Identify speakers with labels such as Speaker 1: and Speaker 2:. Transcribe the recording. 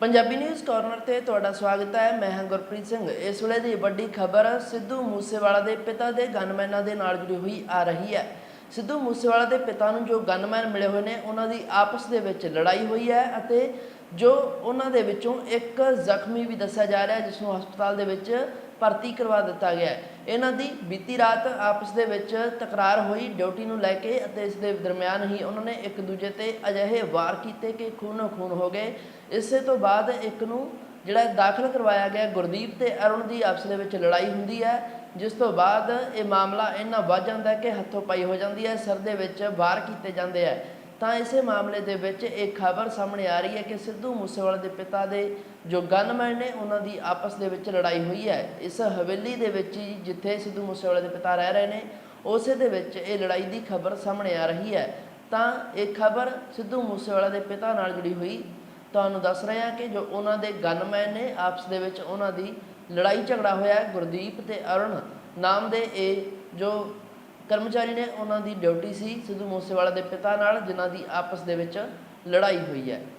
Speaker 1: Punjabi news corner ਤੇ ਤੁਹਾਡਾ ਸਵਾਗਤ ਹੈ, ਮੈਂ ਹਾਂ ਗੁਰਪ੍ਰੀਤ ਸਿੰਘ। ਇਸ ਵੇਲੇ ਦੀ ਵੱਡੀ ਖਬਰ ਸਿੱਧੂ ਮੂਸੇਵਾਲਾ ਦੇ ਪਿਤਾ ਦੇ ਗਨਮੈਨਾਂ ਦੇ ਨਾਲ ਜੁੜੀ ਹੋਈ ਆ ਰਹੀ ਹੈ। ਸਿੱਧੂ ਮੂਸੇਵਾਲਾ ਦੇ ਪਿਤਾ ਨੂੰ ਜੋ ਗਨਮੈਨ ਮਿਲੇ ਹੋਏ ਨੇ, ਉਹਨਾਂ ਦੀ ਆਪਸ ਦੇ ਵਿੱਚ ਲੜਾਈ ਹੋਈ ਹੈ ਅਤੇ ਜੋ ਉਹਨਾਂ ਦੇ ਵਿੱਚੋਂ ਇੱਕ ਜ਼ਖਮੀ ਵੀ ਦੱਸਿਆ ਜਾ ਰਿਹਾ ਜਿਸ ਨੂੰ ਹਸਪਤਾਲ ਦੇ ਵਿੱਚ ਭਰਤੀ ਕਰਵਾ ਦਿੱਤਾ ਗਿਆ ਹੈ। ਇਹਨਾਂ ਦੀ ਬੀਤੀ ਰਾਤ ਆਪਸ ਦੇ ਵਿੱਚ ਤਕਰਾਰ ਹੋਈ। ਡਿਊਟੀ ਨੂੰ ਲੈ ਕੇ ਅਤੇ ਇਸ ਦੇ ਦਰਮਿਆਨ ਹੀ ਉਹਨਾਂ ਨੇ ਇੱਕ ਦੂਜੇ ਤੇ ਅਜਿਹੇ ਵਾਰ ਕੀਤੇ ਕਿ ਖੂਨੋ ਖੂਨ ਹੋ ਗਏ। ਇਸੇ ਤੋਂ ਬਾਅਦ ਇੱਕ ਨੂੰ ਜਿਹੜਾ ਦਾਖਲ ਕਰਵਾਇਆ ਗਿਆ ਗੁਰਦੀਪ ਤੇ ਅਰੁਣ ਦੀ ਆਪਸ ਦੇ ਵਿੱਚ ਲੜਾਈ ਹੁੰਦੀ ਹੈ, ਜਿਸ ਤੋਂ ਬਾਅਦ ਇਹ ਮਾਮਲਾ ਇੰਨਾ ਵੱਧ ਜਾਂਦਾ ਕਿ ਹੱਥੋਂ ਪਾਈ ਹੋ ਜਾਂਦੀ ਹੈ, ਸਿਰ ਦੇ ਵਿੱਚ ਵਾਰ ਕੀਤੇ ਜਾਂਦੇ ਹੈ। ਤਾਂ ਇਸੇ ਮਾਮਲੇ ਦੇ ਵਿੱਚ ਇਹ ਖਬਰ ਸਾਹਮਣੇ ਆ ਰਹੀ ਹੈ ਕਿ ਸਿੱਧੂ ਮੂਸੇਵਾਲਾ ਦੇ ਪਿਤਾ ਦੇ ਜੋ ਗਨਮੈਨ ਨੇ, ਉਹਨਾਂ ਦੀ ਆਪਸ ਦੇ ਵਿੱਚ ਲੜਾਈ ਹੋਈ ਹੈ। ਇਸ ਹਵੇਲੀ ਦੇ ਵਿੱਚ ਹੀ ਜਿੱਥੇ ਸਿੱਧੂ ਮੂਸੇਵਾਲਾ ਦੇ ਪਿਤਾ ਰਹਿ ਰਹੇ ਨੇ, ਉਸੇ ਦੇ ਵਿੱਚ ਇਹ ਲੜਾਈ ਦੀ ਖਬਰ ਸਾਹਮਣੇ ਆ ਰਹੀ ਹੈ। ਤਾਂ ਇਹ ਖਬਰ ਸਿੱਧੂ ਮੂਸੇਵਾਲਾ ਦੇ ਪਿਤਾ ਨਾਲ ਜੁੜੀ ਹੋਈ। ਤੁਹਾਨੂੰ ਦੱਸ ਰਹੇ ਹਾਂ ਕਿ ਜੋ ਉਹਨਾਂ ਦੇ ਗਨਮੈਨ ਨੇ, ਆਪਸ ਦੇ ਵਿੱਚ ਉਹਨਾਂ ਦੀ ਲੜਾਈ ਝਗੜਾ ਹੋਇਆ ਗੁਰਦੀਪ ਤੇ ਅਰੁਣ ਨਾਮ ਦੇ ਇਹ ਜੋ ਕਰਮਚਾਰੀ ਨੇ ਉਹਨਾਂ ਦੀ ਡਿਊਟੀ ਸੀ ਸਿੱਧੂ ਮੂਸੇਵਾਲਾ ਦੇ ਪਿਤਾ ਨਾਲ, ਜਿਨ੍ਹਾਂ ਦੀ ਆਪਸ ਦੇ ਵਿੱਚ ਲੜਾਈ ਹੋਈ ਹੈ।